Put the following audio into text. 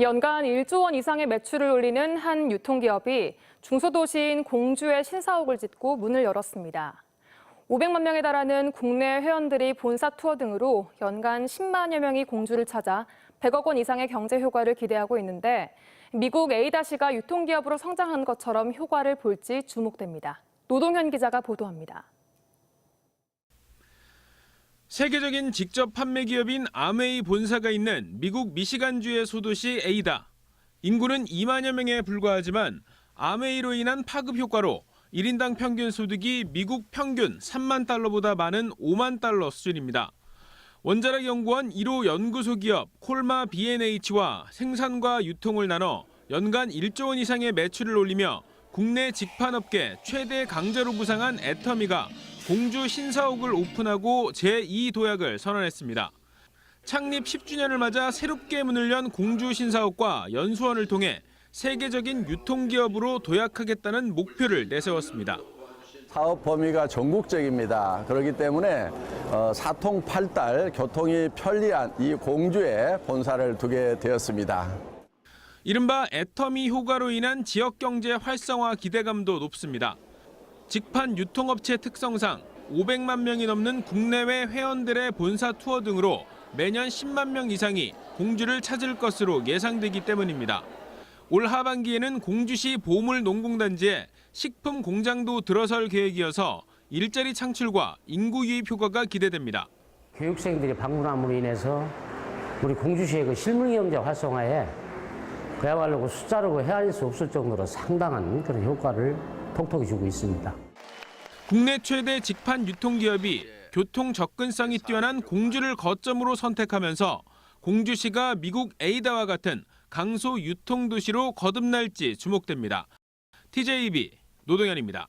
연간 1조 원 이상의 매출을 올리는 한 유통기업이 중소도시인 공주에 신사옥을 짓고 문을 열었습니다. 500만 명에 달하는 국내 회원들이 본사 투어 등으로 연간 10만여 명이 공주를 찾아 100억 원 이상의 경제 효과를 기대하고 있는데 미국 에이다시가 유통기업으로 성장한 것처럼 효과를 볼지 주목됩니다. 노동현 기자가 보도합니다. 세계적인 직접 판매 기업인 아메이 본사가 있는 미국 미시간주의 소도시 에이다. 인구는 2만여 명에 불과하지만 아메이로 인한 파급 효과로 1인당 평균 소득이 미국 평균 3만 달러보다 많은 5만 달러 수준입니다. 원자력 연구원 1호 연구소 기업 콜마 B&H와 생산과 유통을 나눠 연간 1조 원 이상의 매출을 올리며 국내 직판업계 최대 강자로 부상한 애터미가 공주 신사옥을 오픈하고 제2 도약을 선언했습니다. 창립 10주년을 맞아 새롭게 문을 연 공주 신사옥과 연수원을 통해 세계적인 유통기업으로 도약하겠다는 목표를 내세웠습니다. 사업 범위가 전국적입니다. 그렇기 때문에 어, 사통팔달 교통이 편리한 이 공주에 본사를 두게 되었습니다. 이른바 애터미 효과로 인한 지역 경제 활성화 기대감도 높습니다. 직판 유통업체 특성상 500만 명이 넘는 국내외 회원들의 본사 투어 등으로 매년 10만 명 이상이 공주를 찾을 것으로 예상되기 때문입니다. 올 하반기에는 공주시 보물 농공단지에 식품 공장도 들어설 계획이어서 일자리 창출과 인구 유입 효과가 기대됩니다. 교육생들이 방문함으로 인해서 우리 공주시의 그 실물 경제 활성화에 그야말로 그 숫자로 헤아릴 수 없을 정도로 상당한 그런 효과를 톡톡히 주고 있습니다. 국내 최대 직판 유통기업이 교통 접근성이 뛰어난 공주를 거점으로 선택하면서 공주시가 미국 에이다와 같은 강소 유통 도시로 거듭날지 주목됩니다. TJB 노동현입니다.